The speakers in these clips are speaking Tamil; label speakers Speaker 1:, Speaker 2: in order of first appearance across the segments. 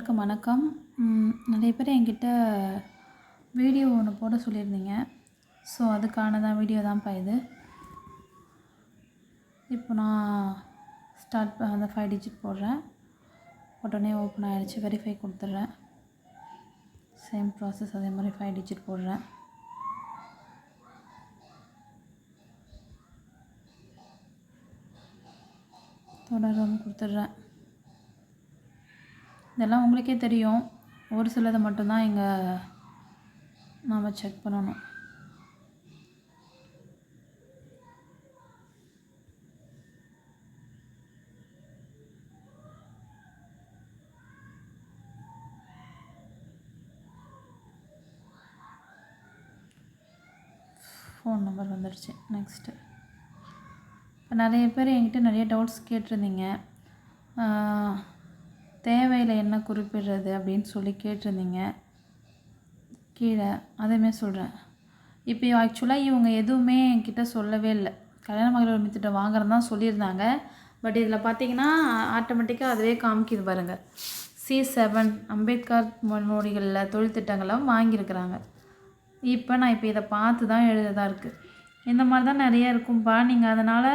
Speaker 1: எல்லாருக்கும் வணக்கம். நிறைய பேர் என்கிட்ட வீடியோ ஒன்று போட சொல்லியிருந்தீங்க. ஸோ அதுக்கான தான் வீடியோ தான்ப்பா இது. இப்போ நான் ஸ்டார்ட் அந்த ஃபைவ் டிஜிட் போடுறேன். உடனே ஓப்பன் ஆகிடுச்சு வெரிஃபை கொடுத்துட்றேன். சேம் ப்ராசஸ் அதே மாதிரி ஃபைவ் டிஜிட் போடுறேன். தொடரும் கொடுத்துட்றேன். இதெல்லாம் உங்களுக்கே தெரியும். ஒரு சிலதை மட்டும்தான் இங்கே நாம் செக் பண்ணணும். ஃபோன் நம்பர் வந்துடுச்சு நெக்ஸ்ட்டு இப்போ நிறைய பேர் என்கிட்ட நிறைய டவுட்ஸ் கேட்டிருந்தீங்க. தேவையில் என்ன குறிப்பிடுறது அப்படின்னு சொல்லி கேட்டிருந்தீங்க. கீழே அதேமாரி சொல்கிறேன் இப்போ ஆக்சுவலாக இவங்க எதுவுமே என்கிட்ட சொல்லவே இல்லை. கல்யாண மகளிர் மித்திட்ட வாங்குறது தான் சொல்லியிருந்தாங்க. பட் இதில் பார்த்தீங்கன்னா ஆட்டோமேட்டிக்காக அதுவே காமிக்குது பாருங்கள் சி செவன் அம்பேத்கர் முன்னோடிகளில் தொழில் திட்டங்களும் வாங்கியிருக்கிறாங்க. இப்போ நான் இப்போ இதை பார்த்து தான் எழுததாக இருக்குது இந்த மாதிரி தான் நிறைய இருக்கும்ப்பா நீங்கள் அதனால்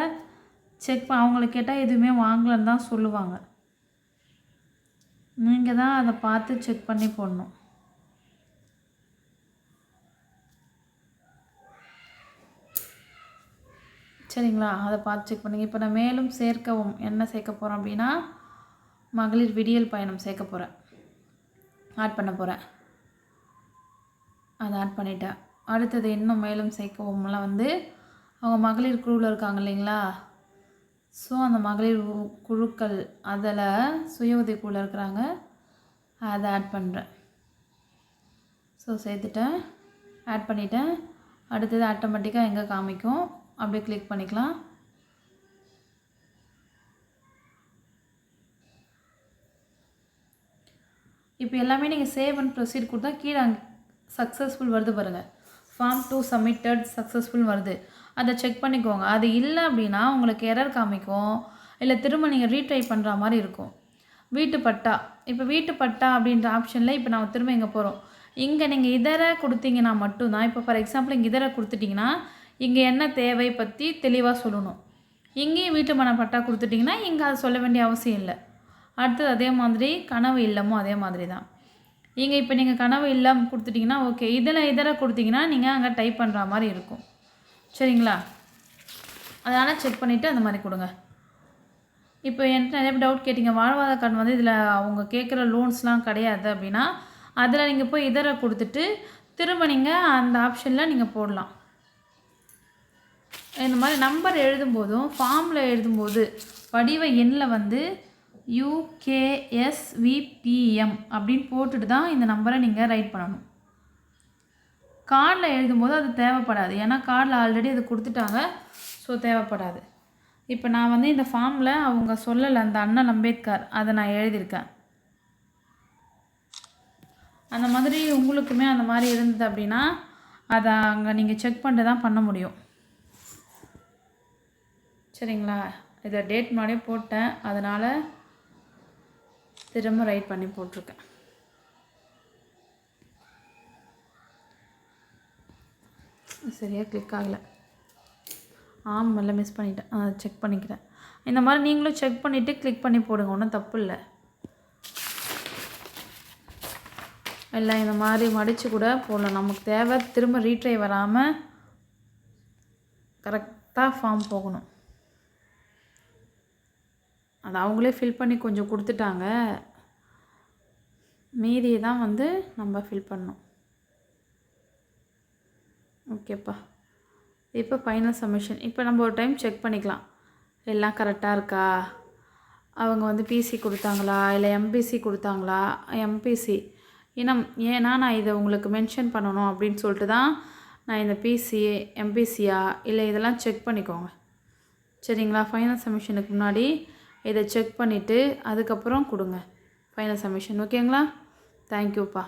Speaker 1: செக் அவங்கள கேட்டால் எதுவுமே வாங்கலன்னு தான் சொல்லுவாங்க. நீங்கள் தான் அதை பார்த்து செக் பண்ணி போடணும். சரிங்களா? அதை பார்த்து செக் பண்ணுங்கள் இப்போ நான் மேலும் சேர்க்கவும் என்ன சேர்க்க போகிறேன் அப்படின்னா மகளிர் விடியல் பயணம் சேர்க்க போகிறேன் ஆட் பண்ண போகிறேன் அதை ஆட் பண்ணிட்டேன். அடுத்தது இன்னும் மேலும் சேர்க்கவும்லாம் வந்து அவங்க மகளிர் குழுவில் இருக்காங்க இல்லைங்களா? ஸோ அந்த மகளிர் குழுக்கள் அதில் சுய உதவி இருக்கிறாங்க. அதை ஆட் பண்ணுறேன் ஸோ சேர்த்துட்டேன். ஆட் பண்ணிட்டேன். அடுத்தது ஆட்டோமேட்டிக்காக எங்கே காமிக்கும்? அப்படியே கிளிக் பண்ணிக்கலாம். இப்போ எல்லாமே நீங்கள் சேவ் அண்ட் ப்ரொசீட் கொடுத்தா கீழே அங்கே சக்ஸஸ்ஃபுல் வருது பாருங்கள் ஃபார்ம் டூ சப்மிட்டட் சக்ஸஸ்ஃபுல் வருது. அதை செக் பண்ணிக்கோங்க. அது இல்லை அப்படின்னா உங்களுக்கு எரர் காமிக்கும். இல்லை திரும்ப நீங்கள் ரீட்ரை பண்ணுற மாதிரி இருக்கும். வீட்டு பட்டா. இப்போ வீட்டு பட்டா அப்படின்ற ஆப்ஷனில் இப்போ நம்ம திரும்ப இங்கே போகிறோம் இங்கே நீங்கள் இதர கொடுத்தீங்கன்னா மட்டும்தான். இப்போ ஃபார் எக்ஸாம்பிள் இங்கே இதர கொடுத்துட்டிங்கன்னா இங்கே என்ன தேவை பற்றி தெளிவாக சொல்லணும். இங்கேயும் வீட்டு மன பட்டா கொடுத்துட்டிங்கன்னா இங்கே அதை சொல்ல வேண்டிய அவசியம் இல்லை. அடுத்தது அதே மாதிரி கனவு இல்லமும் அதே மாதிரி தான். இங்கே இப்போ நீங்கள் கனவு இல்லம் கொடுத்துட்டிங்கன்னா ஓகே இதில் இதர கொடுத்தீங்கன்னா நீங்கள் அங்கே டைப் பண்ணுற மாதிரி இருக்கும். சரிங்களா? அதனால் செக் பண்ணிவிட்டு அந்த மாதிரி கொடுங்க. இப்போ என்கிட்ட நிறைய டவுட் கேட்டிங்க. வாழ்வாதார கார்டு வந்து இதில் அவங்க கேட்குற லோன்ஸ்லாம் கிடையாது அப்படின்னா அதில் நீங்கள் போய் இதர கொடுத்துட்டு திரும்ப நீங்கள் அந்த ஆப்ஷனில் நீங்கள் போடலாம். இந்த மாதிரி நம்பர் எழுதும்போதும் ஃபார்மில் எழுதும்போது படிவ எண்ணில் வந்து யூகேஎஸ்விபிஎம் அப்படின்னு போட்டுட்டு தான் இந்த நம்பரை நீங்கள் ரைட் பண்ணணும். கார்டில் எழுதும்போது அது தேவைப்படாது. ஏன்னா கார்டில் ஆல்ரெடி அது கொடுத்துட்டாங்க. ஸோ தேவைப்படாது. இப்போ நான் வந்து இந்த ஃபார்மில் அவங்க சொல்லலை அந்த அண்ணல் அம்பேத்கர். அதை நான் எழுதியிருக்கேன். அந்த மாதிரி உங்களுக்குமே அந்த மாதிரி இருந்தது அப்படின்னா அதை அங்கே நீங்கள் செக் பண்ணிட்டு தான் பண்ண முடியும். சரிங்களா? இதை டேட் முன்னாடியே போட்டேன். அதனால் திரும்ப ரைட் பண்ணி போட்டிருக்கேன். சரியாக கிளிக் ஆகலை. ஆமாம்ல மிஸ் பண்ணிட்டேன். அதை செக் பண்ணிக்கிறேன். இந்த மாதிரி நீங்களும் செக் பண்ணிவிட்டு கிளிக் பண்ணி போடுங்க. ஒன்றும் தப்பு இல்லை. இல்லை இந்த மாதிரி மடித்து கூட போடலாம். நமக்கு தேவை திரும்ப ரீட்ரை வராமல் கரெக்டாக ஃபார்ம் போகணும். அது அவங்களே ஃபில் பண்ணி கொஞ்சம் கொடுத்துட்டாங்க. மீதியை தான் வந்து நம்ம ஃபில் பண்ணணும். ஓகேப்பா. இப்போ ஃபைனல் சப்மிஷன் இப்போ நம்ம ஒரு டைம் செக் பண்ணிக்கலாம். எல்லாம் கரெக்டாக இருக்கா? அவங்க வந்து பிசி கொடுத்தாங்களா? இல்லை எம்பிசி கொடுத்தாங்களா? எம்பிசி இனம் ஏன்னா நான் இதை உங்களுக்கு மென்ஷன் பண்ணணும் அப்படின்னு சொல்லிட்டு தான் நான் இந்த பிசி எம்பிசியா இல்லை இதெல்லாம் செக் பண்ணிக்கோங்க. சரிங்களா? ஃபைனல் சப்மிஷனுக்கு முன்னாடி இதை செக் பண்ணிவிட்டு அதுக்கப்புறம் கொடுங்க. ஃபைனல் சப்மிஷன் ஓகேங்களா தேங்க்யூப்பா